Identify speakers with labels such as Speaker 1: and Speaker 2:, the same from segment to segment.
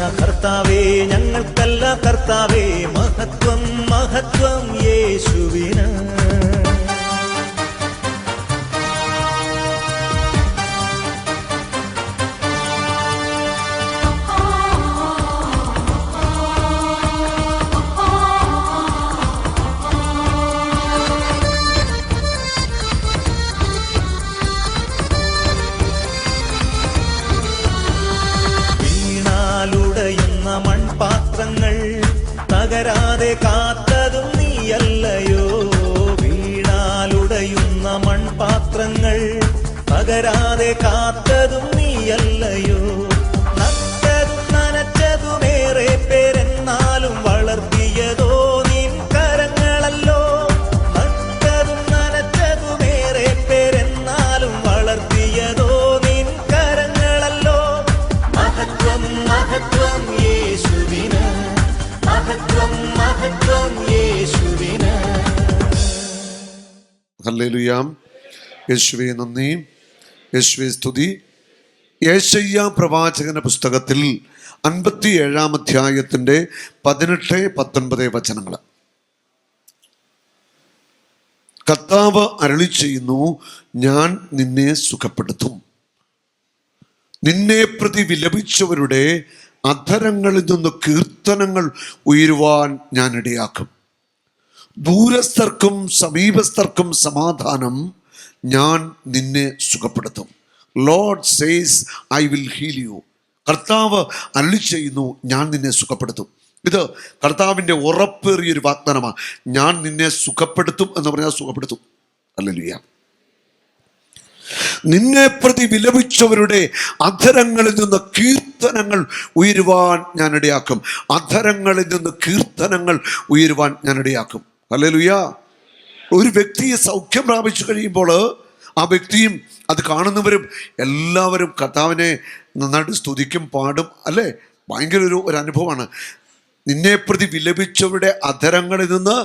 Speaker 1: ഞങ്ങൾക്കല്ല കർത്താവേ ഞങ്ങൾക്കല്ല കർത്താവേ മഹത്വം മഹത്വം യേശുവിന് തകരാതെ കാത്തതും നീയല്ലയോ. നട്ടതും നനച്ചതുമേറെ പേരെന്നാലും വളർത്തിയതോ നിൻ കരങ്ങളല്ലോ. നട്ടതും നനച്ചതുമേറെ പേരെന്നാലും വളർത്തിയതോ നിൻ കരങ്ങളല്ലോ. മഹത്വം മഹത്വം യേശുവിന്. മഹത്വം മഹത്വം യേശുവിന്.
Speaker 2: ഹല്ലേലൂയാം. യേശുവേ നന്ദി. യേശുവെ സ്തുതി. യേശയ്യ പ്രവാചകന്റെ പുസ്തകത്തിൽ അൻപത്തി ഏഴാം അധ്യായത്തിന്റെ പതിനെട്ട് പത്തൊൻപത് വചനങ്ങൾ. കർത്താവ് അരളി ചെയ്യുന്നു ഞാൻ നിന്നെ സുഖപ്പെടുത്തും. നിന്നെ പ്രതി വിലപിച്ചവരുടെ അധരങ്ങളിൽ നിന്ന് കീർത്തനങ്ങൾ ഉയരുവാൻ ഞാൻ ഇടയാക്കും. ദൂരസ്ഥർക്കും സമീപസ്ഥർക്കും സമാധാനം ഞാൻ നിന്നെ സുഖപ്പെടുത്തും. Lord says I will heal you കർത്താവ് അരളി ചെയ്യുന്നു ഞാൻ നിന്നെ സുഖപ്പെടുത്തും. ഇത് കർത്താവിന്റെ ഉറപ്പേറിയൊരു വാഗ്ദാനമാണ്. ഞാൻ നിന്നെ സുഖപ്പെടുത്തും എന്ന് പറഞ്ഞാൽ സുഖപ്പെടുത്തും. അല്ലല്ലുയ്യ നിന്നെ പ്രതി വിലപിച്ചവരുടെ അധരങ്ങളിൽ നിന്ന് കീർത്തനങ്ങൾ ഉയരുവാൻ ഞാൻ ഇടയാക്കും. അധരങ്ങളിൽ നിന്ന് കീർത്തനങ്ങൾ ഉയരുവാൻ ഞാൻ ഇടയാക്കും. അല്ലേലുയ്യ ഒരു വ്യക്തിയെ സൗഖ്യം പ്രാപിച്ചു കഴിയുമ്പോൾ ആ വ്യക്തിയും അത് കാണുന്നവരും എല്ലാവരും കർത്താവിനെ നന്നായിട്ട് സ്തുതിക്കും പാടും അല്ലേ? ഭയങ്കര ഒരു ഒരു അനുഭവമാണ്. നിന്നെ പ്രതി വിലപിച്ചവരുടെ അധരങ്ങളിൽ നിന്ന്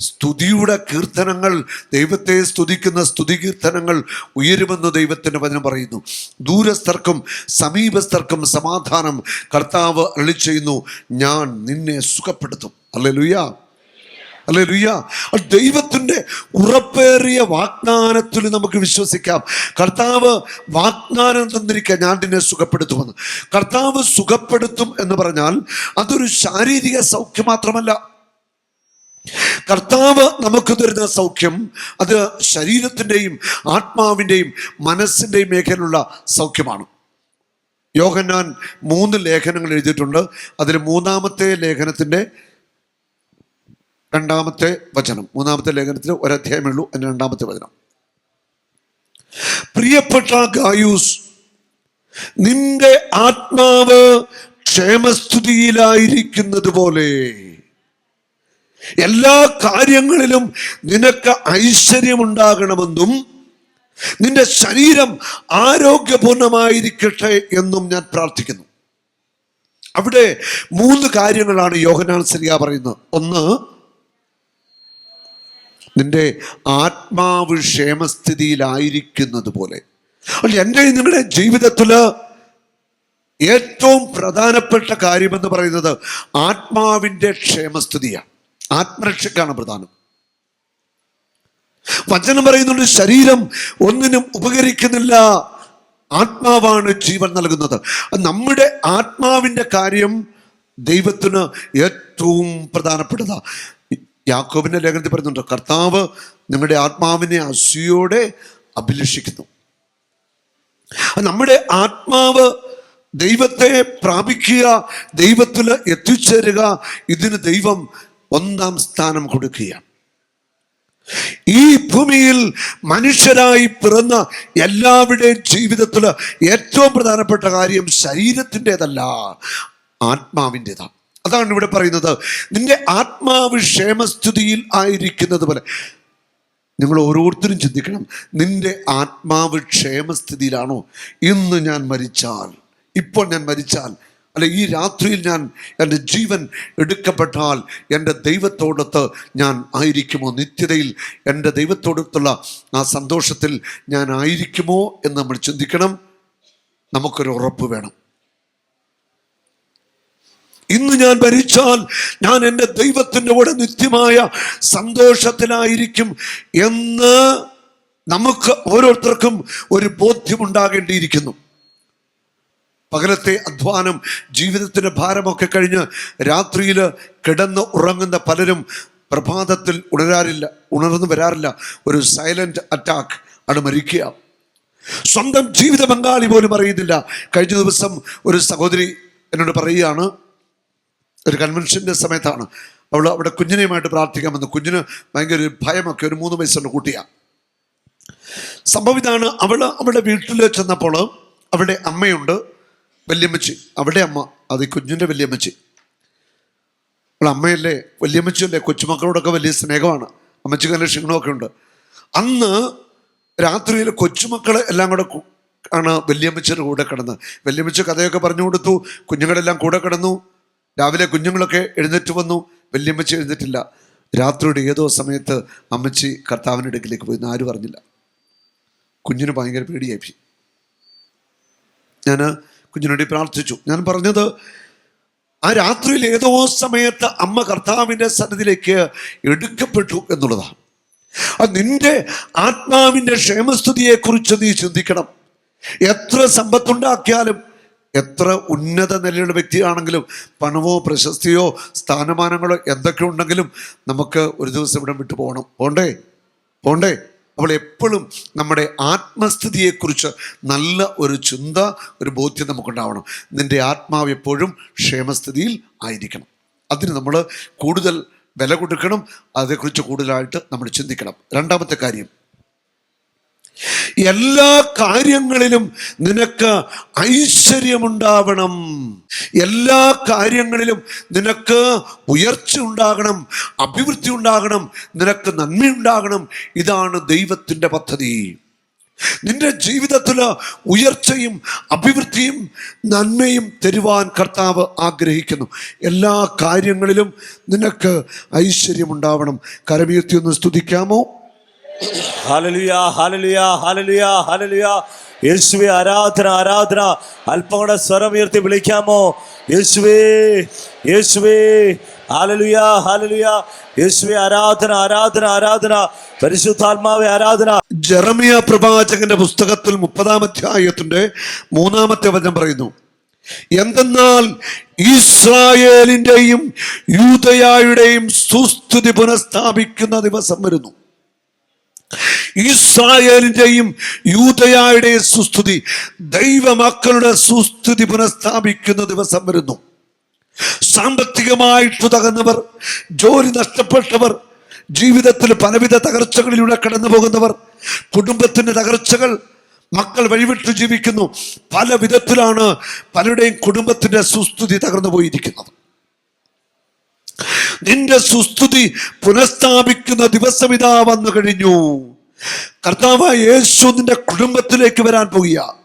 Speaker 2: സ്തുതിയുടെ കീർത്തനങ്ങൾ ദൈവത്തെ സ്തുതിക്കുന്ന സ്തുതി കീർത്തനങ്ങൾ ഉയരുമെന്ന് ദൈവത്തിന്റെ വചനം പറയുന്നു. ദൂരസ്ഥർക്കും സമീപസ്ഥർക്കും സമാധാനം കർത്താവ് അളി ചെയ്യുന്നു ഞാൻ നിന്നെ സുഖപ്പെടുത്തും. അല്ലേ ലുയ്യ അല്ലേ ലുയ്യ ദൈവത്തിന്റെ ഉറപ്പേറിയ വാഗ്ദാനത്തിൽ നമുക്ക് വിശ്വസിക്കാം. കർത്താവ് വാഗ്ദാനം തന്നിരിക്കുക ഞാൻ നിന്നെ സുഖപ്പെടുത്തുമെന്ന്. കർത്താവ് സുഖപ്പെടുത്തും എന്ന് പറഞ്ഞാൽ അതൊരു ശാരീരിക സൗഖ്യം മാത്രമല്ല. കർത്താവ് നമുക്ക് തരുന്ന സൗഖ്യം അത് ശരീരത്തിന്റെയും ആത്മാവിന്റെയും മനസ്സിന്റെയും മേഖലയിലുള്ള സൗഖ്യമാണ്. യോഹന്നാൻ മൂന്ന് ലേഖനങ്ങൾ എഴുതിയിട്ടുണ്ട്. അതിൽ മൂന്നാമത്തെ ലേഖനത്തിന്റെ രണ്ടാമത്തെ വചനം. മൂന്നാമത്തെ ലേഖനത്തിൽ ഒരധ്യായമേ ഉള്ളൂ എന്റെ രണ്ടാമത്തെ വചനം. പ്രിയപ്പെട്ട ഗായൂസ് നിന്റെ ആത്മാവ് ക്ഷേമസ്ഥിതിയിലായിരിക്കുന്നത് പോലെ എല്ലാ കാര്യങ്ങളിലും നിനക്ക് ഐശ്വര്യമുണ്ടാകണമെന്നും നിന്റെ ശരീരം ആരോഗ്യപൂർണമായിരിക്കട്ടെ എന്നും ഞാൻ പ്രാർത്ഥിക്കുന്നു. അവിടെ മൂന്ന് കാര്യങ്ങളാണ് യോഹനാൻ സരിയ പറയുന്നത്. ഒന്ന് നിന്റെ ആത്മാവ് ക്ഷേമസ്ഥിതിയിലായിരിക്കുന്നത് പോലെ. എന്റെ നിങ്ങളുടെ ജീവിതത്തിൽ ഏറ്റവും പ്രധാനപ്പെട്ട കാര്യമെന്ന് പറയുന്നത് ആത്മാവിന്റെ ക്ഷേമസ്ഥിതിയാണ്. ആത്മരക്ഷക്കാണ് പ്രധാനം. വചനം പറയുന്നുണ്ട് ശരീരം ഒന്നിനും ഉപകരിക്കുന്നില്ല. ആത്മാവാണ് ജീവൻ നൽകുന്നത്. നമ്മുടെ ആത്മാവിന്റെ കാര്യം ദൈവത്തിന് ഏറ്റവും പ്രധാനപ്പെട്ടതാ യാക്കോബിന്റെ ലേഖനത്തിൽ പറയുന്നുണ്ട്? കർത്താവ് നിങ്ങളുടെ ആത്മാവിനെ അസൂയോടെ അഭിലഷിക്കുന്നു. നമ്മുടെ ആത്മാവ് ദൈവത്തെ പ്രാപിക്കുക ദൈവത്തിൽ എത്തിച്ചേരുക ഇതിന് ദൈവം ഒന്നാം സ്ഥാനം കൊടുക്കുകയാണ്. ഈ ഭൂമിയിൽ മനുഷ്യരായി പിറന്ന എല്ലാവരുടെയും ജീവിതത്തിൽ ഏറ്റവും പ്രധാനപ്പെട്ട കാര്യം ശരീരത്തിന്റെതല്ല ആത്മാവിന്റെതാണ്. അതാണ് ഇവിടെ പറയുന്നത്. നിന്റെ ആത്മാവ് ക്ഷേമസ്ഥിതിയിൽ ആയിരിക്കുന്നത് പോലെ. നിങ്ങൾ ഓരോരുത്തരും ചിന്തിക്കണം. നിന്റെ ആത്മാവ് ക്ഷേമസ്ഥിതിയിലാണോ? ഇന്ന് ഞാൻ മരിച്ചാൽ ഇപ്പോൾ ഞാൻ മരിച്ചാൽ അല്ല ഈ രാത്രിയിൽ ഞാൻ എന്റെ ജീവൻ എടുക്കപ്പെട്ടാൽ എന്റെ ദൈവത്തോടൊത്ത് ഞാൻ ആയിരിക്കുമോ? നിത്യതയിൽ എന്റെ ദൈവത്തോടൊത്തുള്ള ആ സന്തോഷത്തിൽ ഞാൻ ആയിരിക്കുമോ എന്ന് നമ്മൾ ചിന്തിക്കണം. നമുക്കൊരു ഉറപ്പ് വേണം. ഇന്ന് ഞാൻ ഭരിച്ചാൽ ഞാൻ എന്റെ ദൈവത്തിന്റെ കൂടെ നിത്യമായ സന്തോഷത്തിലായിരിക്കും എന്ന് നമുക്ക് ഓരോരുത്തർക്കും ഒരു ബോധ്യമുണ്ടാകേണ്ടിയിരിക്കുന്നു. പകലത്തെ അധ്വാനം ജീവിതത്തിന്റെ ഭാരമൊക്കെ കഴിഞ്ഞ് രാത്രിയിൽ കിടന്ന് ഉറങ്ങുന്ന പലരും പ്രഭാതത്തിൽ ഉണരാറില്ല ഉണർന്നു വരാറില്ല. ഒരു സൈലന്റ് അറ്റാക്ക് ആണ് മരിക്കുക. സ്വന്തം ജീവിത പങ്കാളി പോലും അറിയുന്നില്ല. കഴിഞ്ഞ ദിവസം ഒരു സഹോദരി എന്നോട് പറയുകയാണ് ഒരു കൺവെൻഷന്റെ സമയത്താണ്. അവൾ അവിടെ കുഞ്ഞിനെയുമായിട്ട് പ്രാർത്ഥിക്കാൻ വന്നു. കുഞ്ഞിന് ഭയങ്കര ഭയമൊക്കെ ഒരു മൂന്ന് വയസ്സുള്ള കുട്ടിയാണ് സംഭവം ഇതാണ്. അവൾ അവളുടെ വീട്ടിൽ ചെന്നപ്പോൾ അവിടെ അമ്മയുണ്ട് വല്യമ്മച്ചി. അവിടെ അമ്മ അത് കുഞ്ഞിന്റെ വല്യമ്മച്ചി. അവൾ അമ്മയല്ലേ വല്യമ്മച്ചിയല്ലേ കൊച്ചുമക്കളോടൊക്കെ വലിയ സ്നേഹമാണ്. അമ്മച്ചിക്ക് നല്ല ക്ഷീണമൊക്കെ ഉണ്ട്. അന്ന് രാത്രിയിൽ കൊച്ചുമക്കൾ എല്ലാം കൂടെ ആണ് വല്യമ്മച്ചിയുടെ കൂടെ കിടന്ന്. വല്യമ്മച്ചി കഥയൊക്കെ പറഞ്ഞു കൊടുത്തു. കുഞ്ഞുങ്ങളെല്ലാം കൂടെ കിടന്നു. രാവിലെ കുഞ്ഞുങ്ങളൊക്കെ എഴുന്നേറ്റ് വന്നു. വല്യമ്മച്ചി എഴുന്നേറ്റില്ല. രാത്രിയുടെ ഏതോ സമയത്ത് അമ്മച്ചി കർത്താവിന്റെ അടുക്കിലേക്ക് പോയി. ആരും അറിഞ്ഞില്ല. കുഞ്ഞിന് ഭയങ്കര പേടിയായി. ഞാൻ കുഞ്ഞിനുവേണ്ടി പ്രാർത്ഥിച്ചു. ഞാൻ പറഞ്ഞത് ആ രാത്രിയിൽ ഏതോ സമയത്ത് അമ്മ കർത്താവിന്റെ സന്നിധിയിലേക്ക് എടുക്കപ്പെട്ടു എന്നുള്ളതാണ്. അത് നിന്റെ ആത്മാവിന്റെ ക്ഷേമസ്ഥിതിയെക്കുറിച്ച് നീ ചിന്തിക്കണം. എത്ര സമ്പത്തുണ്ടാക്കിയാലും എത്ര ഉന്നത നിലയുള്ള വ്യക്തിയാണെങ്കിലും പണമോ പ്രശസ്തിയോ സ്ഥാനമാനങ്ങളോ എന്തൊക്കെ ഉണ്ടെങ്കിലും നമുക്ക് ഒരു ദിവസം ഇവിടെ വിട്ടു പോകണം. പോണ്ടേ? പോണ്ടേ? അവൾ എപ്പോഴും നമ്മുടെ ആത്മസ്ഥിതിയെക്കുറിച്ച് നല്ല ഒരു ചിന്ത ഒരു ബോധ്യം നമുക്കുണ്ടാവണം. നിന്റെ ആത്മാവ് എപ്പോഴും ക്ഷേമസ്ഥിതിയിൽ ആയിരിക്കണം. അതിന് നമ്മൾ കൂടുതൽ വില കൊടുക്കണം. അതേക്കുറിച്ച് കൂടുതലായിട്ട് നമ്മൾ ചിന്തിക്കണം. രണ്ടാമത്തെ കാര്യം. എല്ലാ കാര്യങ്ങളിലും നിനക്ക് ഐശ്വര്യമുണ്ടാവണം. എല്ലാ കാര്യങ്ങളിലും നിനക്ക് ഉയർച്ച ഉണ്ടാകണം അഭിവൃദ്ധി ഉണ്ടാകണം നിനക്ക് നന്മയുണ്ടാകണം ഇതാണ് ദൈവത്തിന്റെ പദ്ധതി. നിന്റെ ജീവിതത്തിൽ ഉയർച്ചയും അഭിവൃദ്ധിയും നന്മയും തരുവാൻ കർത്താവ് ആഗ്രഹിക്കുന്നു. എല്ലാ കാര്യങ്ങളിലും നിനക്ക് ഐശ്വര്യമുണ്ടാവണം. കരമീർത്തി ഒന്ന് സ്തുതിക്കാമോ?
Speaker 3: ഹല്ലേലൂയ ഹല്ലേലൂയ ഹല്ലേലൂയ ഹല്ലേലൂയ യേശുവേ ആരാധന ആരാധന. അല്പം കൂടെ സ്വരം ഉയർത്തി വിളിക്കാമോ? യേശുവേ യേശുവേ. ഹല്ലേലൂയ ഹല്ലേലൂയ യേശുവേ ആരാധന ആരാധന ആരാധന. പരിശുദ്ധാത്മാവെ ആരാധന.
Speaker 2: ജെറമിയ പ്രവാചകന്റെ പുസ്തകത്തിൽ മുപ്പതാം അധ്യായത്തിന്റെ മൂന്നാമത്തെ വചനം പറയുന്നു. എന്തെന്നാൽ ഇസ്രായേലിന്റെയും യൂതയായുടെയും സുസ്ഥിതി പുനഃസ്ഥാപിക്കുന്ന ദിവസം വരുന്നു. ഇസ്രായേലിന്റെയും യൂതയായുടെയും സുസ്തുതി ദൈവമക്കളുടെ സുസ്തുതി പുനഃസ്ഥാപിക്കുന്ന ദിവസം വരുന്നു. സാമ്പത്തികമായിട്ട് തകർന്നവർ ജോലി നഷ്ടപ്പെട്ടവർ ജീവിതത്തിൽ പലവിധ തകർച്ചകളിലൂടെ കടന്നു പോകുന്നവർ കുടുംബത്തിന്റെ തകർച്ചകൾ മക്കൾ വഴിവിട്ട് ജീവിക്കുന്നു. പല വിധത്തിലാണ് പലരുടെയും കുടുംബത്തിന്റെ സുസ്തുതി തകർന്നു പോയിരിക്കുന്നത് നിന്റെ സുസ്തുതി പുനഃസ്ഥാപിക്കുന്ന ദിവസം ഇതാ വന്നു കഴിഞ്ഞു. കർത്താവായ യേശു നിന്റെ കുടുംബത്തിലേക്ക് വരാൻ പോകുക.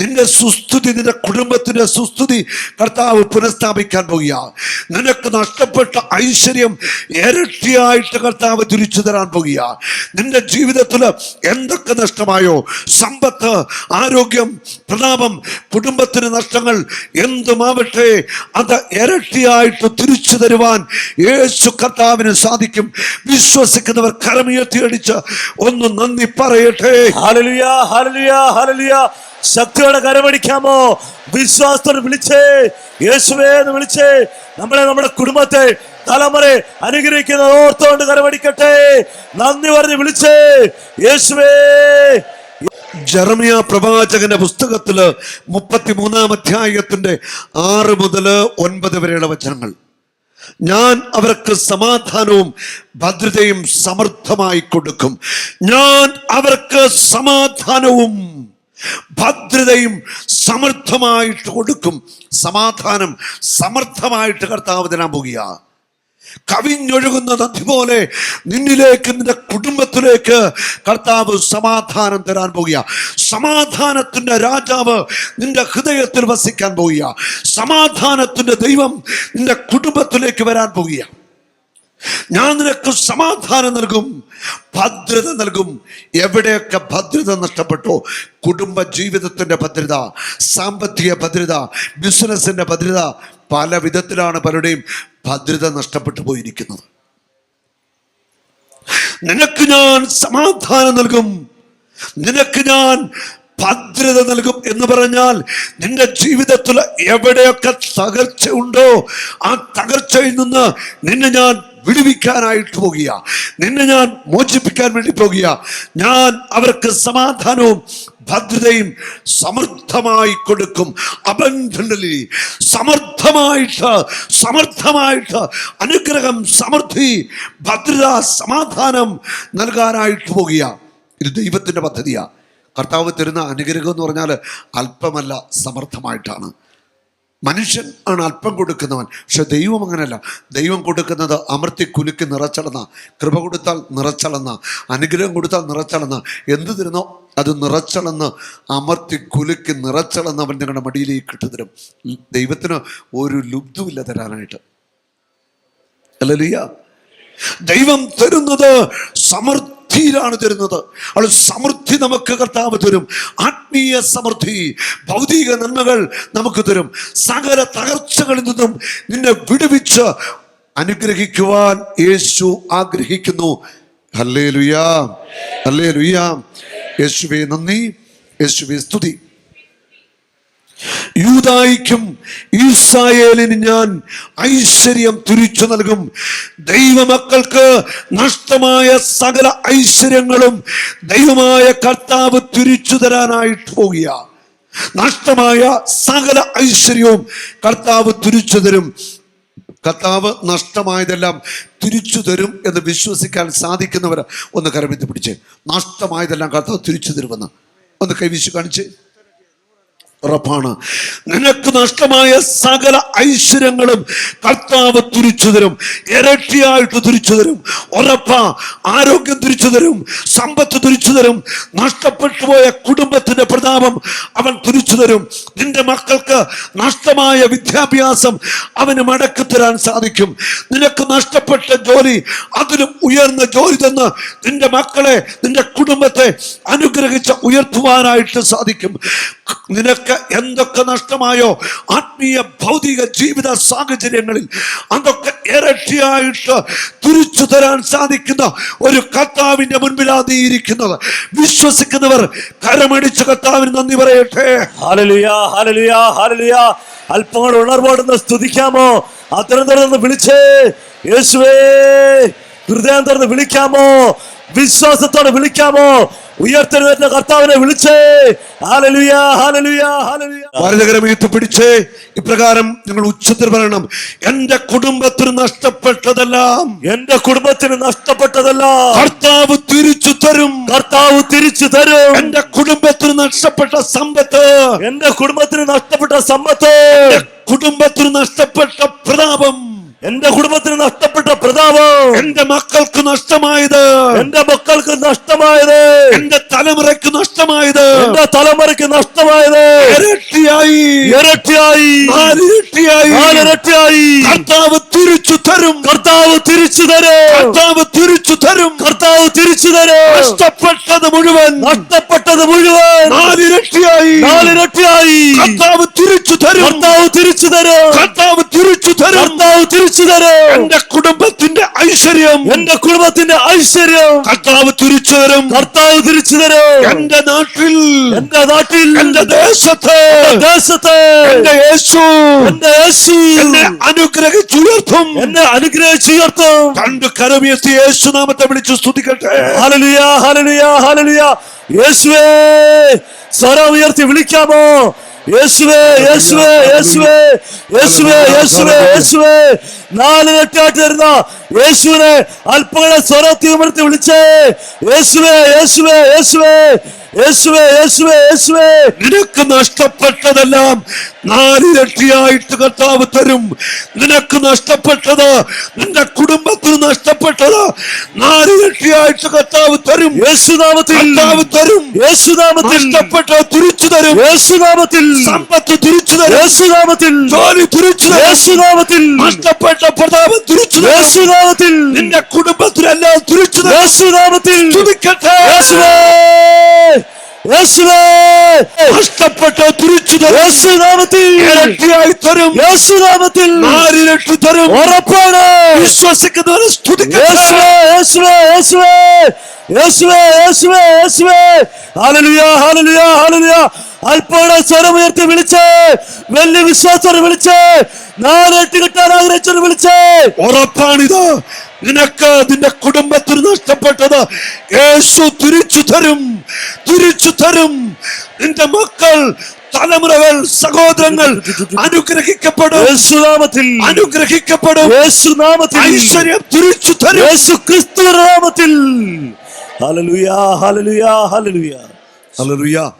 Speaker 2: നിന്റെ സുസ്തുതി നിന്റെ കുടുംബത്തിന്റെ സുസ്തുതി കർത്താവ് പുനഃസ്ഥാപിക്കാൻ പോകുക നിനക്ക് നഷ്ടപ്പെട്ട ഐശ്വര്യം ഇരട്ടിയായിട്ട് കർത്താവ് തിരിച്ചു തരാൻ പോകുക നിന്റെ ജീവിതത്തിൽ എന്തൊക്കെ നഷ്ടമായോ? സമ്പത്ത് ആരോഗ്യം പ്രതാപം കുടുംബത്തിന് നഷ്ടങ്ങൾ എന്തുമാവട്ടെ അത് ഇരട്ടിയായിട്ട് തിരിച്ചു തരുവാൻ യേശു കർത്താവിന് സാധിക്കും. വിശ്വസിക്കുന്നവർ കരമുയർത്തിയടിച്ച് ഒന്ന് നന്ദി പറയട്ടെ.
Speaker 3: ഹല്ലേലൂയ ഹല്ലേലൂയ ഹല്ലേലൂയ ശക്തിയോടെ കരമടിക്കാമോ? വിശ്വാസത്തോട് വിളിച്ചേ. യേശുവേ എന്ന് വിളിച്ചേ. നമ്മളെ നമ്മുടെ കുടുംബത്തെ തലമുറ അനുഗ്രഹിക്കുന്ന ഓർത്തോണ്ട് കരമടിക്കട്ടെ. നന്ദി പറഞ്ഞ് വിളിച്ചേ. യേശുവേ.
Speaker 2: ജർമിയ പ്രവാചകന്റെ പുസ്തകത്തിൽ മുപ്പത്തിമൂന്നാം അധ്യായത്തിന്റെ ആറ് മുതൽ ഒൻപത് വരെയുള്ള വചനങ്ങൾ. ഞാൻ അവർക്ക് സമാധാനവും ഭദ്രതയും സമർത്ഥമായി കൊടുക്കും. ഞാൻ അവർക്ക് സമാധാനവും ഭദ്രതയും സമർത്ഥമായിട്ട് കൊടുക്കും. സമാധാനം സമർത്ഥമായിട്ട് കർത്താവ് തരാൻ പോകുക. കവിഞ്ഞൊഴുകുന്ന നദി പോലെ നിന്നിലേക്ക് നിന്റെ കുടുംബത്തിലേക്ക് കർത്താവ് സമാധാനം തരാൻ പോകുക. സമാധാനത്തിന്റെ രാജാവ് നിന്റെ ഹൃദയത്തിൽ വസിക്കാൻ പോകുക. സമാധാനത്തിന്റെ ദൈവം നിന്റെ കുടുംബത്തിലേക്ക് വരാൻ പോകുക. ഞാൻ നിനക്ക് സമാധാനം നൽകും ഭദ്രത നൽകും. എവിടെയൊക്കെ ഭദ്രത നഷ്ടപ്പെട്ടോ? കുടുംബ ജീവിതത്തിന്റെ ഭദ്രത സാമ്പത്തിക ഭദ്രത ബിസിനസ്സിന്റെ ഭദ്രത പല വിധത്തിലാണ് പലരുടെയും ഭദ്രത നഷ്ടപ്പെട്ടു പോയിരിക്കുന്നത്. നിനക്ക് ഞാൻ സമാധാനം നൽകും. നിനക്ക് ഞാൻ ഭദ്രത നൽകും എന്ന് പറഞ്ഞാൽ നിന്റെ ജീവിതത്തിൽ എവിടെയൊക്കെ തകർച്ച ഉണ്ടോ ആ തകർച്ചയിൽ നിന്ന് നിന്നെ ഞാൻ വിടുവിക്കാനായിട്ട് പോകുക. നിന്നെ ഞാൻ മോചിപ്പിക്കാൻ വേണ്ടി പോകുക. ഞാൻ അവർക്ക് സമാധാനവും ഭദ്രതയും സമർത്ഥമായി കൊടുക്കും. അബന്ധനലി സമർത്ഥമായിട്ട് സമർത്ഥമായിട്ട് അനുഗ്രഹം സമൃദ്ധി ഭദ്രത സമാധാനം നൽകാനായിട്ട് പോകുക. ഇത് ദൈവത്തിന്റെ പദ്ധതിയാണ് കർത്താവ് തരുന്ന അനുഗ്രഹം എന്ന് പറഞ്ഞാൽ അല്പമല്ല സമർത്ഥമായിട്ടാണ്. മനുഷ്യൻ ആണ് അല്പം കൊടുക്കുന്നവൻ പക്ഷെ ദൈവം അങ്ങനെയല്ല. ദൈവം കൊടുക്കുന്നത് അമർത്തി കുലുക്കി നിറച്ചളന്ന കൃപ കൊടുത്താൽ നിറച്ചളന്ന അനുഗ്രഹം കൊടുത്താൽ നിറച്ചളന്ന എന്ത് തരുന്നോ അത് നിറച്ചളന്ന് അമർത്തി കുലുക്കി നിറച്ചളന്ന് അവൻ നിങ്ങളുടെ മടിയിലേക്ക് ഇട്ടു തരും. ദൈവത്തിന് ഒരു ലുബ്ധുമില്ല തരാനായിട്ട്. അല്ലലിയ ദൈവം തരുന്നത് സമൃദ്ധിയിലാണ് തരുന്നത്. അവൾ സമൃദ്ധി നമുക്ക് കർത്താവ് തരും. ആത്മീയ സമൃദ്ധി ഭൗതിക നന്മകൾ നമുക്ക് തരും. സകല തകർച്ചകളിൽ നിന്നും നിന്നെ വിടുവിച്ച് അനുഗ്രഹിക്കുവാൻ യേശു ആഗ്രഹിക്കുന്നു. ഹല്ലേ ലുയാ ഹല്ലേ ലുയാ യേശുവേ നന്ദി. യേശുവേ സ്തുതി. യൂതായിക്കും ഈസായേലിന് ഞാൻ ഐശ്വര്യം തിരിച്ചു നൽകും. ദൈവമക്കൾക്ക് നഷ്ടമായ സകല ഐശ്വര്യങ്ങളും ദൈവമായ കർത്താവ് തിരിച്ചു തരാനായിട്ട് പോകുക നഷ്ടമായ സകല ഐശ്വര്യവും കർത്താവ് തിരിച്ചു തരും. കർത്താവ് നഷ്ടമായതെല്ലാം തിരിച്ചു തരും എന്ന് വിശ്വസിക്കാൻ സാധിക്കുന്നവർ ഒന്ന് കരമെത്തി പിടിച്ച്. നഷ്ടമായതെല്ലാം കർത്താവ് തിരിച്ചു തരുമെന്ന്. ഒന്ന് കൈവീശി കാണിച്ച്. ഉറപ്പാണ്. നിനക്ക് നഷ്ടമായ സകല ഐശ്വര്യങ്ങളും കർത്താവ് തിരിച്ചു തരും. ഇരട്ടിയായിട്ട് തിരിച്ചു തരും. ഉറപ്പാ ആരോഗ്യം തിരിച്ചു തരും. സമ്പത്ത് തിരിച്ചു തരും. നഷ്ടപ്പെട്ടു പോയ കുടുംബത്തിന്റെ പ്രതാപം അവൻ തിരിച്ചു തരും. നിന്റെ മക്കൾക്ക് നഷ്ടമായ വിദ്യാഭ്യാസം അവന് മടക്കി തരാൻ സാധിക്കും. നിനക്ക് നഷ്ടപ്പെട്ട ജോലി അതിലും ഉയർന്ന ജോലി തന്ന് നിന്റെ മക്കളെ നിന്റെ കുടുംബത്തെ അനുഗ്രഹിച്ച് ഉയർത്തുവാനായിട്ട് സാധിക്കും. നിനക്ക് എന്തൊക്കെ നഷ്ടമായോ? ആത്മീയ ഭൗതിക ജീവിത സാഹചര്യങ്ങളിൽ അതൊക്കെ ഇരട്ടിയായിട്ട് തിരിച്ചു തരാൻ സാധിക്കുന്ന ഒരു കർത്താവിന്റെ മുൻപിലാണ് ഇരിക്കുന്നത് വിശ്വസിക്കുന്നവർ കരമടിച്ച കർത്താവിന് നന്ദി പറയട്ടെ.
Speaker 3: അല്പങ്ങൾ ഉണർവോടുന്ന് സ്തുതിക്കാമോ? അത്തരം തുറന്ന് വിളിച്ചേ. യേശുവേ. ഹൃദയം തുറന്ന് വിളിക്കാമോ? വിശ്വാസത്തോടെ വിളിക്കാമോ? ഉയർത്തെഴുന്നേറ്റ കർത്താവിനെ വിളിച്ചേ. ഹാലലുയ ഹാലലുയ
Speaker 2: പിടിച്ചേ. ഇപ്രകാരം നിങ്ങൾ ഉച്ചത്തിൽ പറയണം. എന്റെ കുടുംബത്തിന് നഷ്ടപ്പെട്ടതെല്ലാം
Speaker 3: എന്റെ കുടുംബത്തിന് നഷ്ടപ്പെട്ടതെല്ലാം
Speaker 2: കർത്താവ് തിരിച്ചു തരും.
Speaker 3: കർത്താവ് തിരിച്ചു തരും.
Speaker 2: എന്റെ കുടുംബത്തിന് നഷ്ടപ്പെട്ട സമ്പത്ത്.
Speaker 3: എന്റെ കുടുംബത്തിന് നഷ്ടപ്പെട്ട സമ്പത്ത്.
Speaker 2: കുടുംബത്തിന് നഷ്ടപ്പെട്ട പ്രതാപം.
Speaker 3: എന്റെ കുടുംബത്തിന് നഷ്ടപ്പെട്ട പ്രതാപം
Speaker 2: എന്റെ മക്കൾക്ക് നഷ്ടമായത്.
Speaker 3: എന്റെ മക്കൾക്ക് നഷ്ടമായത്.
Speaker 2: എന്റെ തലമുറയ്ക്ക് നഷ്ടമായത്.
Speaker 3: എന്റെ തലമുറയ്ക്ക് നഷ്ടമായത്.
Speaker 2: ഇരട്ടിയായി.
Speaker 3: ഇരട്ടിയായി.
Speaker 2: നാലിരട്ടിയായി
Speaker 3: നാലിരട്ടിയായി
Speaker 2: കർത്താവ് തിരിച്ചു തരും.
Speaker 3: കർത്താവ് തിരിച്ചു തരും.
Speaker 2: കർത്താവ് തിരിച്ചു തരും.
Speaker 3: കർത്താവ് തിരിച്ചു തരും.
Speaker 2: നഷ്ടപ്പെട്ടത് മുഴുവൻ.
Speaker 3: നഷ്ടപ്പെട്ടത് മുഴുവൻ.
Speaker 2: നാലിരട്ടിയായി
Speaker 3: നാലിരട്ടിയായി
Speaker 2: കർത്താവ് തിരിച്ചു തരും.
Speaker 3: കർത്താവ് തിരിച്ചു തരും.
Speaker 2: കർത്താവ് തിരിച്ചു തരും.
Speaker 3: കർത്താവ് തിരിച്ചു തരും
Speaker 2: എന്റെ കുടുംബത്തിന്റെ ഐശ്വര്യം.
Speaker 3: എന്റെ കുടുംബത്തിന്റെ ഐശ്വര്യം.
Speaker 2: കർത്താവ് തിരിച്ചു തരും
Speaker 3: കർത്താവ് തിരിച്ചു തരും
Speaker 2: എന്റെ നാട്ടിൽ.
Speaker 3: എന്റെ നാട്ടിൽ.
Speaker 2: എന്റെ ദേശത്ത്.
Speaker 3: ദേശത്ത്.
Speaker 2: എന്റെ യേശു.
Speaker 3: എന്റെ യേശു.
Speaker 2: എന്നെ അനുഗ്രഹിച്ചുയർത്തും.
Speaker 3: എന്നെ അനുഗ്രഹിച്ചുയർത്തും.
Speaker 2: കണ്ടു കരമിയെത്തി യേശു നാമത്തെ വിളിച്ചു സ്തുതിക്കട്ടെ.
Speaker 3: ഹലലിയ ഹലലിയ ഹലലിയ യേശുവേ സ്വരം ഉയർത്തി വിളിക്കാമോ? യേശുവേ യേശുവേ യേശുവേ യേശുവേ യേശുവേ യേശുവേ. നാലിരട്ടിയായിട്ട് തരുന്ന യേശുവിനെ അല്പങ്ങളെ സ്വരത്തിൽ ഉയർത്തി വിളിച്ചേ. യേശുവേ യേശുവേ യേശുവേ യേശുവേ യേശുവേ യേശുവേ.
Speaker 2: നിനക്ക് നഷ്ടപ്പെട്ടതെല്ലാം നാലിരട്ടിയായിട്ട് കർത്താവ് തരും. നിനക്ക് നഷ്ടപ്പെട്ടത് നിന്റെ കുടുംബത്തിന് നഷ്ടപ്പെട്ടത് നാലിരട്ടിയായിട്ട് കർത്താവ് തരും.
Speaker 3: യേശുനാമത്തിൽ.
Speaker 2: കർത്താവ് തരും.
Speaker 3: യേശുനാമത്തിൽ.
Speaker 2: നഷ്ടപ്പെട്ട തിരിച്ചു തരും.
Speaker 3: യേശുനാമത്തിൽ.
Speaker 2: സമ്പത്ത് തിരിച്ചു തരും.
Speaker 3: യേശുനാമത്തിൽ.
Speaker 2: ജോലി തിരിച്ചു തരും.
Speaker 3: യേശുനാമത്തിൽ.
Speaker 2: നഷ്ടപ്പെട്ട
Speaker 3: യേശുനാമത്തിൽ
Speaker 2: നിന്റെ കുടുംബത്തിലെല്ലാം തിരിച്ചു തരും
Speaker 3: യേശുനാമത്തിൽ
Speaker 2: തുടിക്കട്ടെ
Speaker 3: യേശുവേ യേശുവേ.
Speaker 2: നഷ്ടപ്പെട്ട തിരിച്ചു തരും
Speaker 3: യേശുനാമത്തിൽ
Speaker 2: ഇരട്ടിയായി തരും.
Speaker 3: യേശുനാമത്തിൽ
Speaker 2: നാലിരട്ടി തരും.
Speaker 3: ഉറപ്പാണ്.
Speaker 2: വിശ്വസിക്കുന്നവരെ സ്തുതിക്കട്ടെ.
Speaker 3: അല്പയുടെ സ്വരമുയർത്തി വിളിച്ച് വലിയ വിശ്വാസത്തോടെ വിളിച്ച് നാലെട്ട് കിട്ടാൻ ആഗ്രഹിച്ചോട് വിളിച്ച്.
Speaker 2: ഉറപ്പാണിത്. നിനക്ക് നിന്റെ കുടുംബത്തിന് നഷ്ടപ്പെട്ടത് യേശു തിരിച്ചു തരും തിരിച്ചു തരും. നിന്റെ മക്കൾ തലമുറകൾ സഹോദരങ്ങൾ അനുഗ്രഹിക്കപ്പെടും.
Speaker 3: യേശുനാമത്തിൽ
Speaker 2: അനുഗ്രഹിക്കപ്പെടും.
Speaker 3: യേശുനാമത്തിൽ
Speaker 2: ഐശ്വര്യം തിരിച്ചു തരും.
Speaker 3: യേശു ക്രിസ്തു നാമത്തിൽ. ഹല്ലേലൂയ ഹല്ലേലൂയ ഹല്ലേലൂയ.
Speaker 2: ഹല്ലേലൂയ.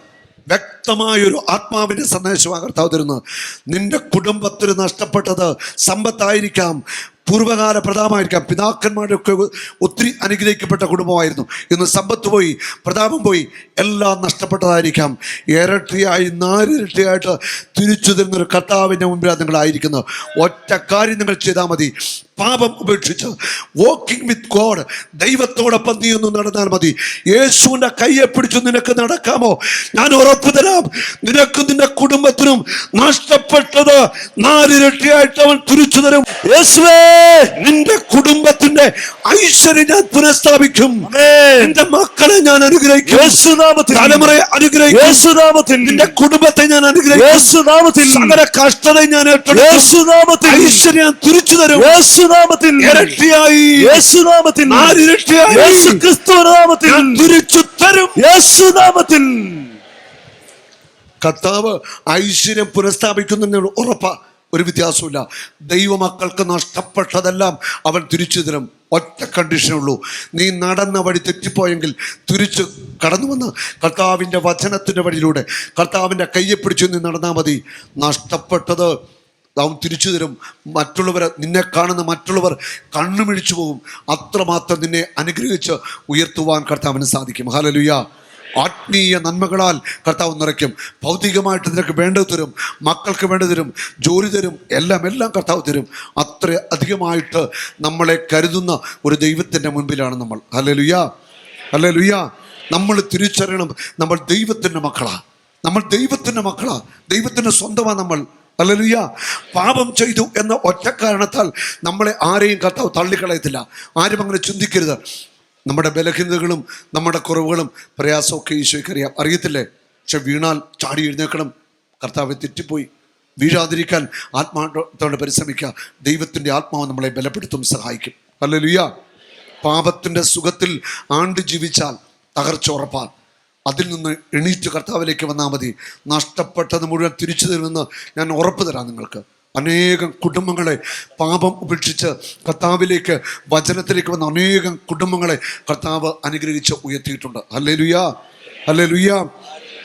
Speaker 2: വ്യക്തമായൊരു ആത്മാവിന്റെ സന്ദേശമാണ് കർത്താവ് തരുന്നത് നിന്റെ കുടുംബത്തിന് നഷ്ടപ്പെട്ടത് സമ്പത്തായിരിക്കാം. പൂർവകാല പ്രതാപമായിരിക്കാം. പിതാക്കന്മാരുടെ ഒക്കെ ഒത്തിരി അനുഗ്രഹിക്കപ്പെട്ട കുടുംബമായിരുന്നു. ഇന്ന് സമ്പത്ത് പോയി പ്രതാപം പോയി എല്ലാം നഷ്ടപ്പെട്ടതായിരിക്കാം. ഇരട്ടിയായി നാലിരട്ടിയായിട്ട് തിരിച്ചു തരുന്നൊരു കർത്താവിന്റെ മുമ്പിലാണ് നിങ്ങളായിരിക്കുന്നത്. ഒറ്റ കാര്യം നിങ്ങൾ ചെയ്താൽ മതി. പാപം ഉപേക്ഷിച്ച് വാക്കിംഗ് വിത്ത് ഗോഡ് ദൈവത്തോടൊപ്പം നീ ഒന്ന് നടന്നാൽ മതി. യേശുവിന്റെ കയ്യെ പിടിച്ചു നിനക്ക് നടക്കാമോ? ഞാൻ ഉറപ്പ് തരാം. നിനക്ക് നിന്റെ കുടുംബത്തിനും നഷ്ടപ്പെട്ടത് നാലിരട്ടിയായിട്ട് അവൻ തിരിച്ചു തരും.
Speaker 3: യേശുവേ!
Speaker 2: നിന്റെ കുടുംബത്തിന്റെ ഐശ്വര്യം ഞാൻ പുനഃസ്ഥാപിക്കും. നിന്റെ മക്കളെ ഞാൻ അനുഗ്രഹിക്കും. തലമുറയെ അനുഗ്രഹിക്കും. നിന്റെ കുടുംബത്തെ ഞാൻ അനുഗ്രഹിക്കും. സകല കഷ്ടത ഞാൻ ഏറ്റെടുക്കും. ഐശ്വര്യം ഞാൻ തിരിച്ചു തരും. ഇരട്ടിയായി. തിരിച്ചു തരും.
Speaker 3: യേശുനാമത്തിൽ.
Speaker 2: കർത്താവ് ഐശ്വര്യം പുനഃസ്ഥാപിക്കുന്നതിന് ഉറപ്പ. ഒരു വ്യത്യാസമില്ല ദൈവമക്കൾക്ക് നഷ്ടപ്പെട്ടതെല്ലാം അവൻ തിരിച്ചു തരും. ഒറ്റ കണ്ടീഷനുള്ളൂ നീ നടന്ന വഴി തെറ്റിപ്പോയെങ്കിൽ തിരിച്ച് കടന്നു വന്ന് കർത്താവിന്റെ വചനത്തിന്റെ വഴിയിലൂടെ കർത്താവിന്റെ കയ്യെ പിടിച്ചു നീ നടന്നാൽ മതി. നഷ്ടപ്പെട്ടത് അവൻ തിരിച്ചു തരും. മറ്റുള്ളവർ നിന്നെ കാണുന്ന മറ്റുള്ളവർ കണ്ണുമിഴിച്ചു പോകും. അത്രമാത്രം നിന്നെ അനുഗ്രഹിച്ച് ഉയർത്തുവാൻ കർത്താവിന് സാധിക്കും. ഹലലുയ ആത്മീയ നന്മകളാൽ കർത്താവ് നിറയ്ക്കും. ഭൗതികമായിട്ട് നിനക്ക് വേണ്ടത് തരും. മക്കൾക്ക് വേണ്ടത് തരും. ജോലി തരും. എല്ലാം എല്ലാം കർത്താവ് തരും. അത്ര അധികമായിട്ട് നമ്മളെ കരുതുന്ന ഒരു ദൈവത്തിന്റെ മുൻപിലാണ് നമ്മൾ. ഹലലുയ ഹലലുയ നമ്മൾ തിരിച്ചറിയണം. നമ്മൾ ദൈവത്തിന്റെ മക്കളാണ് നമ്മൾ ദൈവത്തിന്റെ മക്കളാണ് ദൈവത്തിന്റെ സ്വന്തമാണ് നമ്മൾ. അല്ലലുയ്യ പാപം ചെയ്തു എന്ന ഒറ്റ കാരണത്താൽ നമ്മളെ ആരെയും കർത്താവ് തള്ളിക്കളയത്തില്ല. ആരും അങ്ങനെ ചിന്തിക്കരുത്. നമ്മുടെ ബലഹീനതകളും നമ്മുടെ കുറവുകളും പ്രയാസമൊക്കെ ഈശോയ്ക്ക് അറിയാം. അറിയത്തില്ലേ? പക്ഷെ വീണാൽ ചാടി എഴുന്നേക്കണം കർത്താവ് തെറ്റിപ്പോയി. വീഴാതിരിക്കാൻ ആത്മാർത്ഥത്തോടെ പരിശ്രമിക്കുക. ദൈവത്തിന്റെ ആത്മാവ് നമ്മളെ ബലപ്പെടുത്തും സഹായിക്കും. അല്ല അല്ലലുയ്യ പാപത്തിന്റെ സുഖത്തിൽ ആണ്ട് ജീവിച്ചാൽ തകർച്ച ഉറപ്പാൽ. അതിൽ നിന്ന് എണീറ്റ് കർത്താവിലേക്ക് വന്നാൽ മതി. നഷ്ടപ്പെട്ടത് മുഴുവൻ തിരിച്ചു തരുമെന്ന് ഞാൻ ഉറപ്പ് തരാം നിങ്ങൾക്ക്. അനേകം കുടുംബങ്ങളെ പാപം ഉപേക്ഷിച്ച് കർത്താവിലേക്ക് വചനത്തിലേക്ക് വന്ന അനേകം കുടുംബങ്ങളെ കർത്താവ് അനുഗ്രഹിച്ച് ഉയർത്തിയിട്ടുണ്ട്. അല്ലേ ലുയാ അല്ലേ ലുയാ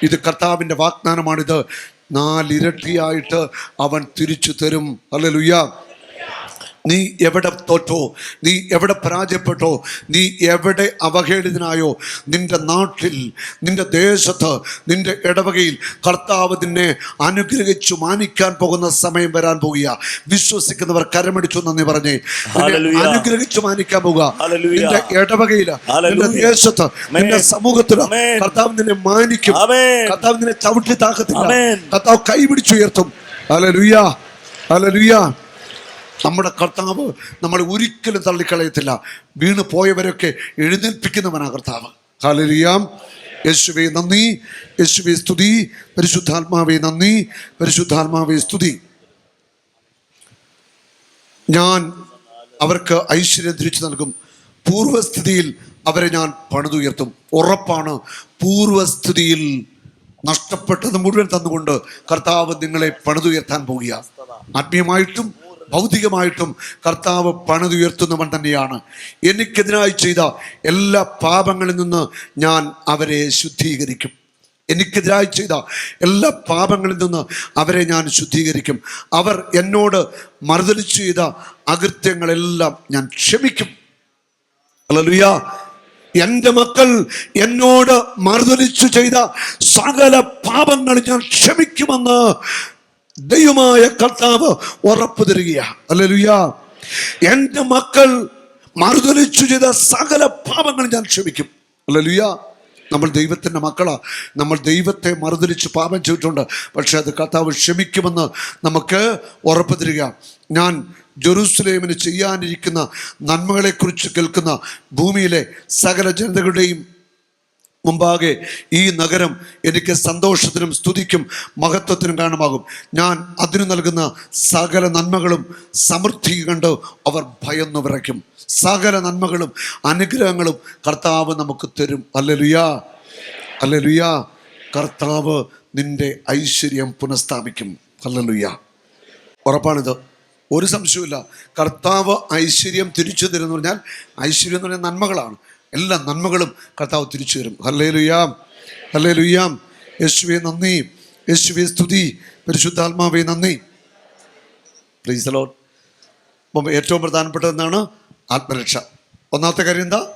Speaker 2: ഇത് കർത്താവിന്റെ വാഗ്ദാനമാണിത്. നാലിരട്ടിയായിട്ട് അവൻ തിരിച്ചു തരും. അല്ലേ ലുയ്യ നീ എവിടെ തോറ്റോ? നീ എവിടെ പരാജയപ്പെട്ടോ? നീ എവിടെ അവഹേളിതനായോ? നിന്റെ നാട്ടിൽ നിന്റെ ദേശത്ത് നിന്റെ ഇടവകയിൽ കർത്താവ് നിന്നെ അനുഗ്രഹിച്ചു മാനിക്കാൻ പോകുന്ന സമയം വരാൻ പോകുക. വിശ്വസിക്കുന്നവർ കരമടിച്ചു നന്ദി പറഞ്ഞേ. അനുഗ്രഹിച്ചു മാനിക്കാൻ പോകുക. നിന്റെ ഇടവകയിൽ നിന്റെ. ദേശത്ത് നിന്റെ സമൂഹത്തിൽ
Speaker 3: സമൂഹത്തിൽ
Speaker 2: കർത്താവ് നിന്നെ മാനിക്കും. കർത്താവ് നിന്നെ ചവിട്ടി താക്കത്തില്ല. കർത്താവ് കൈപിടിച്ചുയർത്തും അലലുയ അലലുയ നമ്മുടെ കർത്താവ് നമ്മളെ ഒരിക്കലും തള്ളിക്കളയത്തില്ല. വീണ് പോയവരൊക്കെ എഴുന്നേൽപ്പിക്കുന്നവനാ കർത്താവ്. ഹാലലിയാം യേശുവേ നന്ദി. യേശുവേ സ്തുതി. പരിശുദ്ധാത്മാവേ നന്ദി. പരിശുദ്ധാത്മാവേ സ്തുതി. ഞാൻ അവർക്ക് ഐശ്വര്യം തിരിച്ചു നൽകും. പൂർവസ്ഥിതിയിൽ അവരെ ഞാൻ പണിതുയർത്തും. ഉറപ്പാണ് പൂർവസ്ഥിതിയിൽ നഷ്ടപ്പെട്ടത് മുഴുവൻ തന്നുകൊണ്ട് കർത്താവ് നിങ്ങളെ പണിതുയർത്താൻ പോകുക ആത്മീയമായിട്ടും ഭൗതികമായിട്ടും കർത്താവ് പണിതുയർത്തുന്നവൻ തന്നെയാണ്. എനിക്കെതിരായി ചെയ്ത എല്ലാ പാപങ്ങളിൽ നിന്ന് ഞാൻ അവരെ ശുദ്ധീകരിക്കും. എനിക്കെതിരായി ചെയ്ത എല്ലാ പാപങ്ങളിൽ നിന്ന് അവരെ ഞാൻ ശുദ്ധീകരിക്കും. അവർ എന്നോട് മറുതലി ചെയ്ത അകൃത്യങ്ങളെല്ലാം ഞാൻ ക്ഷമിക്കും. ഹല്ലേലൂയ. എന്റെ മക്കൾ എന്നോട് മറുതലിച്ചു ചെയ്ത സകല പാപങ്ങൾ ഞാൻ ക്ഷമിക്കുമെന്ന് ദൈവമായ കർത്താവ് ഉറപ്പു തരികയാണ് എന്റെ മക്കൾ മറുതലിച്ചു ചെയ്ത സകല പാപങ്ങൾ ഞാൻ ക്ഷമിക്കും. ഹല്ലേലൂയ. നമ്മൾ ദൈവത്തിന്റെ മക്കളാ. നമ്മൾ ദൈവത്തെ മറുതലിച്ച് പാപം ചെയ്തിട്ടുണ്ട്. പക്ഷെ അത് കർത്താവ് ക്ഷമിക്കുമെന്ന് നമുക്ക് ഉറപ്പ് തരിക ഞാൻ ജെറൂസലേമിന് ചെയ്യാനിരിക്കുന്ന നന്മകളെക്കുറിച്ച് കേൾക്കുന്ന ഭൂമിയിലെ സകല ജനതകളുടെയും മുമ്പാകെ ഈ നഗരം എനിക്ക് സന്തോഷത്തിനും സ്തുതിക്കും മഹത്വത്തിനും കാരണമാകും. ഞാൻ അതിനു നൽകുന്ന സകല നന്മകളും സമൃദ്ധി കണ്ട് അവർ ഭയന്നു വിറയ്ക്കും. സകല നന്മകളും അനുഗ്രഹങ്ങളും കർത്താവ് നമുക്ക് തരും. അല്ലലുയാ. അല്ലലുയാ. കർത്താവ് നിന്റെ ഐശ്വര്യം പുനഃസ്ഥാപിക്കും. അല്ലലുയാ. ഉറപ്പാണിത്. ഒരു സംശയമില്ല കർത്താവ് ഐശ്വര്യം തിരിച്ചു തരുമെന്ന് പറഞ്ഞാൽ ഐശ്വര്യം എന്ന് പറഞ്ഞാൽ നന്മകളാണ്. എല്ലാ നന്മകളും കർത്താവ് തിരിച്ചു തരും. ഹല്ലേ ലുയാം ഹല്ലേ ലുയാം യേശുവെ നന്ദി. യേശുവെ സ്തുതി. പരിശുദ്ധാത്മാവെ നന്ദി. പ്ലീസ് ലോൺ അപ്പം ഏറ്റവും പ്രധാനപ്പെട്ടത് എന്താണ്? ആത്മരക്ഷ. ഒന്നാമത്തെ കാര്യം എന്താ?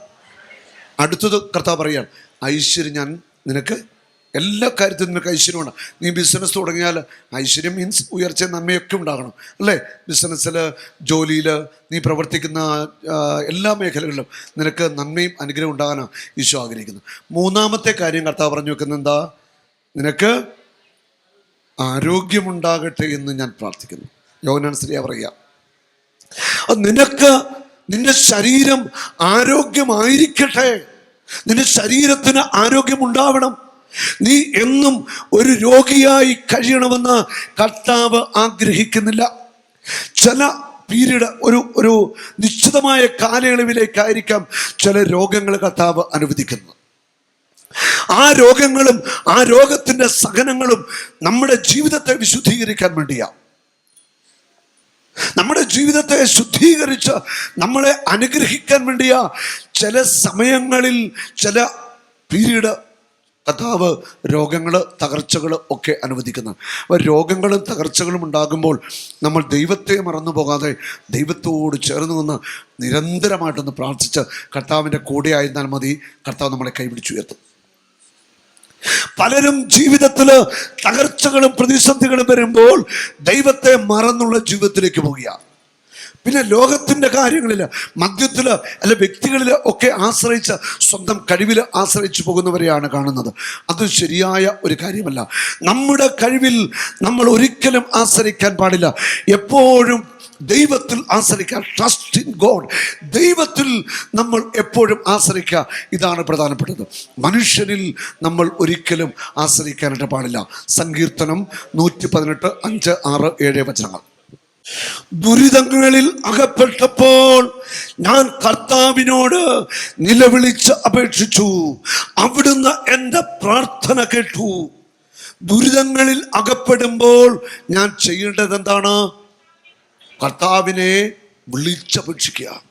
Speaker 2: അടുത്തത് കർത്താവ് പറയാണ് ഐശ്വര്യം ഞാൻ നിനക്ക് എല്ലാ കാര്യത്തിലും നിനക്ക് ഐശ്വര്യമാണ്. നീ ബിസിനസ് തുടങ്ങിയാൽ ഐശ്വര്യം മീൻസ് ഉയർച്ച നന്മയൊക്കെ ഉണ്ടാകണം. അല്ലേ? ബിസിനസ്സിൽ ജോലിയിൽ നീ പ്രവർത്തിക്കുന്ന എല്ലാ മേഖലകളിലും നിനക്ക് നന്മയും അനുഗ്രഹം ഉണ്ടാകാനാണ് ഈശോ ആഗ്രഹിക്കുന്നത്. മൂന്നാമത്തെ കാര്യം കർത്താവ് പറഞ്ഞു വെക്കുന്നത് എന്താ? നിനക്ക് ആരോഗ്യമുണ്ടാകട്ടെ എന്ന് ഞാൻ പ്രാർത്ഥിക്കുന്നു. യോനാൻസരിയ പറയുക. നിനക്ക് നിന്റെ ശരീരം ആരോഗ്യമായിരിക്കട്ടെ. നിന്റെ ശരീരത്തിന് ആരോഗ്യമുണ്ടാവണം നീ എന്നും ഒരു രോഗിയായി കഴിയണമെന്ന് കർത്താവ് ആഗ്രഹിക്കുന്നില്ല. ചില പീരീഡ് ഒരു ഒരു നിശ്ചിതമായ കാലയളവിലേക്കായിരിക്കാം ചില രോഗങ്ങൾ കർത്താവ് അനുവദിക്കുന്നത്. ആ രോഗങ്ങളും ആ രോഗത്തിന്റെ സഹനങ്ങളും നമ്മുടെ ജീവിതത്തെ വിശുദ്ധീകരിക്കാൻ വേണ്ടിയാണ് നമ്മുടെ ജീവിതത്തെ ശുദ്ധീകരിച്ച് നമ്മളെ അനുഗ്രഹിക്കാൻ വേണ്ടിയാ. ചില സമയങ്ങളിൽ ചില പീരീഡ് കഥാവ് രോഗങ്ങൾ തകർച്ചകൾ ഒക്കെ അനുവദിക്കുന്നത് അപ്പോൾ രോഗങ്ങളും തകർച്ചകളും ഉണ്ടാകുമ്പോൾ നമ്മൾ ദൈവത്തെ മറന്നു പോകാതെ ദൈവത്തോട് ചേർന്ന് നിന്ന് നിരന്തരമായിട്ടൊന്ന് പ്രാർത്ഥിച്ച് കർത്താവിന്റെ കൂടെ ആയിരുന്നാൽ മതി. കർത്താവ് നമ്മളെ കൈപിടിച്ചുയർത്തും പലരും ജീവിതത്തിൽ തകർച്ചകളും പ്രതിസന്ധികളും വരുമ്പോൾ ദൈവത്തെ മറന്നുള്ള ജീവിതത്തിലേക്ക് പോവുക പിന്നെ ലോകത്തിന്റെ കാര്യങ്ങളിൽ മദ്യത്തിൽ അല്ല വ്യക്തികളിൽ ഒക്കെ ആശ്രയിച്ച് സ്വന്തം കഴിവിൽ ആശ്രയിച്ചു പോകുന്നവരെയാണ് കാണുന്നത്. അത് ശരിയായ ഒരു കാര്യമല്ല. നമ്മുടെ കഴിവിൽ നമ്മൾ ഒരിക്കലും ആശ്രയിക്കാൻ പാടില്ല. എപ്പോഴും ദൈവത്തിൽ ആശ്രയിക്കുക. ട്രസ്റ്റ് ഇൻ ഗോഡ് ദൈവത്തിൽ നമ്മൾ എപ്പോഴും ആശ്രയിക്കുക. ഇതാണ് പ്രധാനപ്പെട്ടത്. മനുഷ്യനിൽ നമ്മൾ ഒരിക്കലും ആശ്രയിക്കാനായിട്ട് പാടില്ല. സങ്കീർത്തനം നൂറ്റി പതിനെട്ട് അഞ്ച് ആറ് ഏഴ് വചനങ്ങൾ. ദുരിതങ്ങളിൽ അകപ്പെട്ടപ്പോൾ ഞാൻ കർത്താവിനോട് നിലവിളിച്ച് അപേക്ഷിച്ചു. അവിടുന്ന് എന്റെ പ്രാർത്ഥന കേട്ടു. ദുരിതങ്ങളിൽ അകപ്പെടുമ്പോൾ ഞാൻ ചെയ്യേണ്ടത് എന്താണ് കർത്താവിനെ വിളിച്ചപേക്ഷിക്കുക.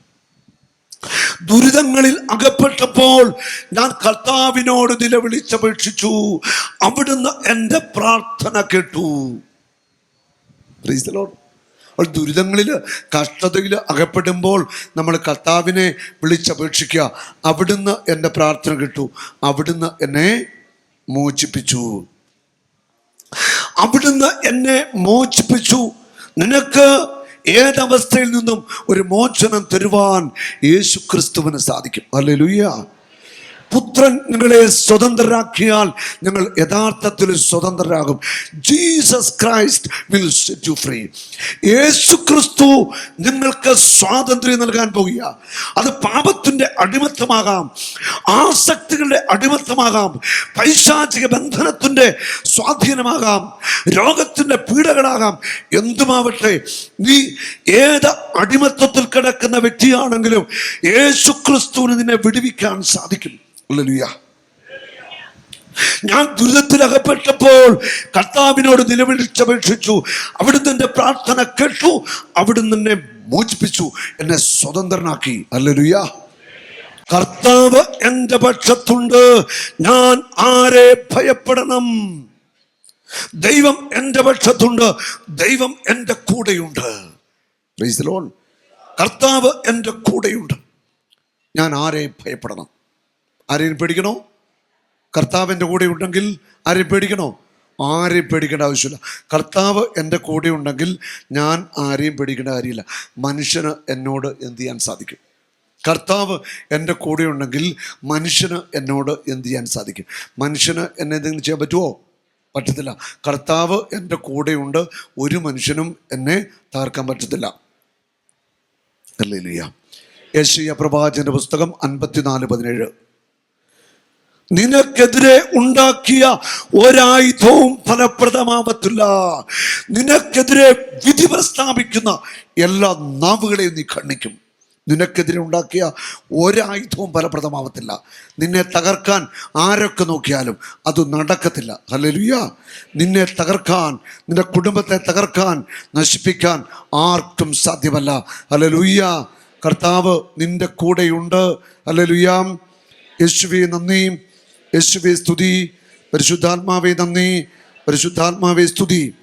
Speaker 2: ദുരിതങ്ങളിൽ അകപ്പെട്ടപ്പോൾ ഞാൻ കർത്താവിനോട് നിലവിളിച്ചപേക്ഷിച്ചു. അവിടുന്ന് എന്റെ പ്രാർത്ഥന കേട്ടു. Praise the അപ്പോൾ ദുരിതങ്ങളിൽ കഷ്ടതയിൽ അകപ്പെടുമ്പോൾ നമ്മൾ കർത്താവിനെ വിളിച്ചപേക്ഷിക്കുക. അവിടുന്ന് എന്റെ പ്രാർത്ഥന കിട്ടു. അവിടുന്ന് എന്നെ മോചിപ്പിച്ചു. അവിടുന്ന് എന്നെ മോചിപ്പിച്ചു. നിനക്ക് ഏതവസ്ഥയിൽ നിന്നും ഒരു മോചനം തരുവാൻ യേശു ക്രിസ്തുവിന് സാധിക്കും. അല്ലെ പുത്രൻ നിങ്ങളെ സ്വതന്ത്രരാക്കിയാൽ ഞങ്ങൾ യഥാർത്ഥത്തിൽ സ്വതന്ത്രരാകും. Jesus Christ will set you free Yesu Kristu നിങ്ങൾക്ക് സ്വാതന്ത്ര്യം നൽകാൻ പോകുക. അത് പാപത്തിന്റെ അടിമത്തമാകാം. ആസക്തികളുടെ അടിമത്തമാകാം. പൈശാചിക ബന്ധനത്തിന്റെ സ്വാധീനമാകാം. രോഗത്തിന്റെ പീഡകളാകാം. എന്തുമാവട്ടെ നീ ഏത് അടിമത്തത്തിൽ കിടക്കുന്ന വ്യക്തിയാണെങ്കിലും യേശു ക്രിസ്തുവിന് നിന്നെ വിടുവിക്കാൻ സാധിക്കും. ഞാൻ ദുരിതത്തിലകപ്പെട്ടപ്പോൾ കർത്താവിനോട് നിലവിളിച്ചപേക്ഷിച്ചു അവിടുന്ന് എന്റെ പ്രാർത്ഥന കേട്ടു. അവിടുന്ന് എന്നെ മോചിപ്പിച്ചു. എന്നെ സ്വതന്ത്രനാക്കി. അല്ലലുയ്യ കർത്താവ് എന്റെ പക്ഷത്തുണ്ട്. ഞാൻ ആരെ ഭയപ്പെടണം? ദൈവം എന്റെ പക്ഷത്തുണ്ട്. ദൈവം എന്റെ കൂടെയുണ്ട്. കർത്താവ് എന്റെ കൂടെയുണ്ട്. ഞാൻ ആരെ ഭയപ്പെടണം? ആരെയും പേടിക്കണോ? കർത്താവിന്റെ കൂടെ ഉണ്ടെങ്കിൽ ആരെയും പേടിക്കണോ? ആരെയും പേടിക്കേണ്ട ആവശ്യമില്ല. കർത്താവ് എന്റെ കൂടെ ഉണ്ടെങ്കിൽ ഞാൻ ആരെയും പേടിക്കേണ്ട കാര്യമില്ല. മനുഷ്യന് എന്നോട് എന്ത് ചെയ്യാൻ സാധിക്കും? കർത്താവ് എന്റെ കൂടെ ഉണ്ടെങ്കിൽ മനുഷ്യന് എന്നോട് എന്ത് ചെയ്യാൻ സാധിക്കും? മനുഷ്യന് എന്നെ എന്തെങ്കിലും ചെയ്യാൻ പറ്റുമോ പറ്റത്തില്ല. കർത്താവ് എന്റെ കൂടെയുണ്ട് ഒരു മനുഷ്യനും എന്നെ തകർക്കാൻ പറ്റത്തില്ല. അല്ലേ ലിയ യേശയ്യ പ്രഭാചന്റെ പുസ്തകം അൻപത്തിനാല് പതിനേഴ്. നിനക്കെതിരെ ഉണ്ടാക്കിയ ഒരായുധവും ഫലപ്രദമാവത്തില്ല. നിനക്കെതിരെ വിധി പ്രസ്താപിക്കുന്ന എല്ലാ നാവുകളെയും നീ ഖണ്ഡിക്കും. നിനക്കെതിരെ ഉണ്ടാക്കിയ ഒരായുധവും ഫലപ്രദമാവത്തില്ല. നിന്നെ തകർക്കാൻ ആരൊക്കെ നോക്കിയാലും അത് നടക്കത്തില്ല. ഹല്ലേലൂയ. നിന്നെ തകർക്കാൻ നിന്റെ കുടുംബത്തെ തകർക്കാൻ നശിപ്പിക്കാൻ ആർക്കും സാധ്യമല്ല. ഹല്ലേലൂയ. കർത്താവ് നിന്റെ കൂടെയുണ്ട്. ഹല്ലേലൂയാം. യേശുവി നന്ദി. യേശുവെ സ്തുതി. പരിശുദ്ധാത്മാവെ നന്ദി. പരിശുദ്ധാത്മാവെ സ്തുതി.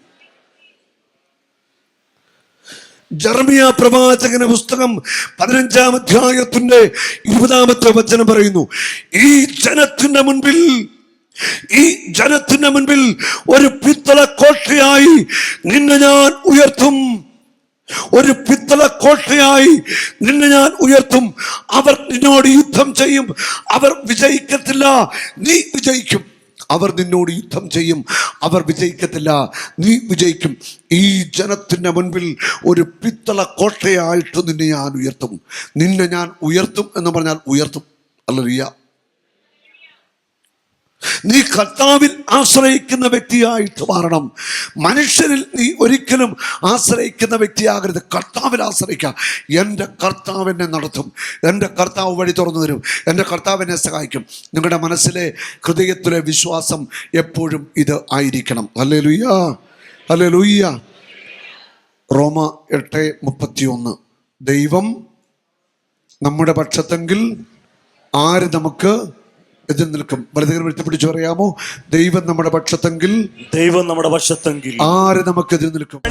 Speaker 2: ജർമിയ പ്രവാചകന പുസ്തകം പതിനഞ്ചാം അധ്യായത്തിന്റെ ഇരുപതാമത്തെ വചനം പറയുന്നു. ഈ ജനത്തിന്റെ മുൻപിൽ ഈ ജനത്തിന്റെ മുൻപിൽ ഒരു പിത്തള കോട്ടയായി നിന്നെ ഞാൻ ഉയർത്തും. ഒരു പിത്തള കോട്ടയായി നിന്നെ ഞാൻ ഉയർത്തും. അവർ നിന്നോട് യുദ്ധം ചെയ്യും. അവർ വിജയിക്കത്തില്ല. നീ വിജയിക്കും. അവർ നിന്നോട് യുദ്ധം ചെയ്യും. അവർ വിജയിക്കത്തില്ല. നീ വിജയിക്കും. ഈ ജനത്തിന്റെ മുൻപിൽ ഒരു പിത്തള കോട്ടയായിട്ട് നിന്നെ ഞാൻ ഉയർത്തും. നിന്നെ ഞാൻ ഉയർത്തും എന്ന് പറഞ്ഞാൽ ഉയർത്തും. അല്ലറിയ നീ കർത്താവിൽ ആശ്രയിക്കുന്ന വ്യക്തിയായിട്ട് മാറണം. മനുഷ്യരിൽ നീ ഒരിക്കലും ആശ്രയിക്കുന്ന വ്യക്തിയാകരുത്. കർത്താവിൽ ആശ്രയിക്കുക എന്റെ കർത്താവ് എന്നെ നടത്തും. എന്റെ കർത്താവ് വഴി തുറന്നു തരും. എന്റെ കർത്താവ് എന്നെ സഹായിക്കും. നിങ്ങളുടെ മനസ്സിലെ ഹൃദയത്തിലെ വിശ്വാസം എപ്പോഴും ഇത് ആയിരിക്കണം. അല്ലേ ലുയ്യ അല്ലേ ലുയ്യ റോമ എട്ട് മുപ്പത്തിയൊന്ന്. ദൈവം നമ്മുടെ പക്ഷത്തെങ്കിൽ ആര് നമുക്ക് എതിർ നിൽക്കും വലതുകരം എഴുത്തിപ്പിടിച്ച് പറയാമോ? ദൈവം നമ്മുടെ പക്ഷത്തെങ്കിൽ
Speaker 3: ദൈവം നമ്മുടെ പക്ഷത്തെങ്കിൽ
Speaker 2: ആര് നമുക്ക് എതിർ നിൽക്കും